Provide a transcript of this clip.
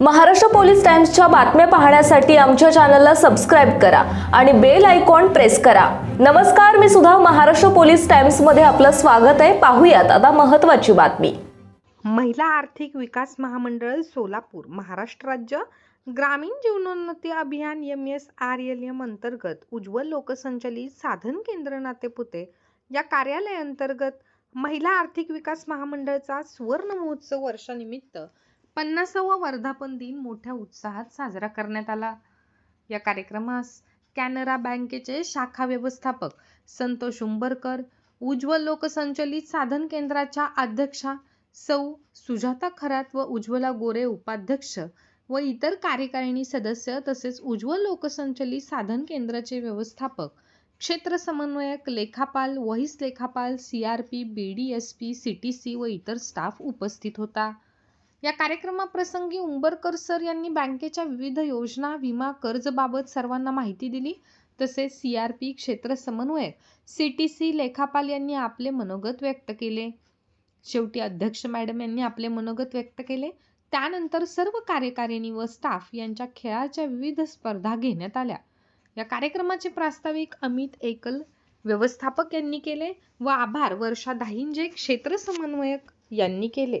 Maharashtra police टाइम्सच्या बातम्या पाहण्यासाठी आमच्या चॅनलला सबस्क्राईब करा आणि बेल आयकॉन प्रेस करा. नमस्कार मी सुद्धा महाराष्ट्र पोलीस टाइम्समध्ये आपलं स्वागत आहे. पाहूयात आता महत्त्वाची बातमी. महिला आर्थिक विकास महामंडळ सोलापूर महाराष्ट्र राज्य ग्रामीण जीवनोन्नती अभियान M S R L M अंतर्गत उज्ज्वल लोकसंचलित साधन केंद्र नातेपुते या कार्यालयाअंतर्गत महिला आर्थिक विकास महामंडळाचा सुवर्ण महोत्सव वर्षानिमित्त पन्नासावा वर्धापन दिन मोठ्या उत्साहात साजरा करण्यात आला. या कार्यक्रमास कॅनरा बँकेचे शाखा व्यवस्थापक संतोष उंबरकर उज्ज्वल लोकसंचलित साधन केंद्राच्या अध्यक्षा सौ सुजाता खरात व उज्ज्वला गोरे उपाध्यक्ष व इतर कार्यकारिणी सदस्य तसेच उज्ज्वल लोकसंचलित साधन केंद्राचे व्यवस्थापक क्षेत्र समन्वयक लेखापाल वहीस लेखापाल C R P B D S P C T C व इतर स्टाफ उपस्थित होता. या कार्यक्रमाप्रसंगी उंबरकर सर यांनी बँकेच्या विविध योजना विमा कर्जबाबत सर्वांना माहिती दिली. तसेच सी आर पी क्षेत्र समन्वयक सी टी सी लेखापाल यांनी आपले मनोगत व्यक्त केले. शेवटी अध्यक्ष मॅडम यांनी आपले मनोगत व्यक्त केले. त्यानंतर सर्व कार्यकारिणी व स्टाफ यांच्या खेळाच्या विविध स्पर्धा घेण्यात आल्या. या कार्यक्रमाचे प्रास्ताविक अमित एकल व्यवस्थापक यांनी केले व आभार वर्षा दाहिंजे क्षेत्र समन्वयक यांनी केले.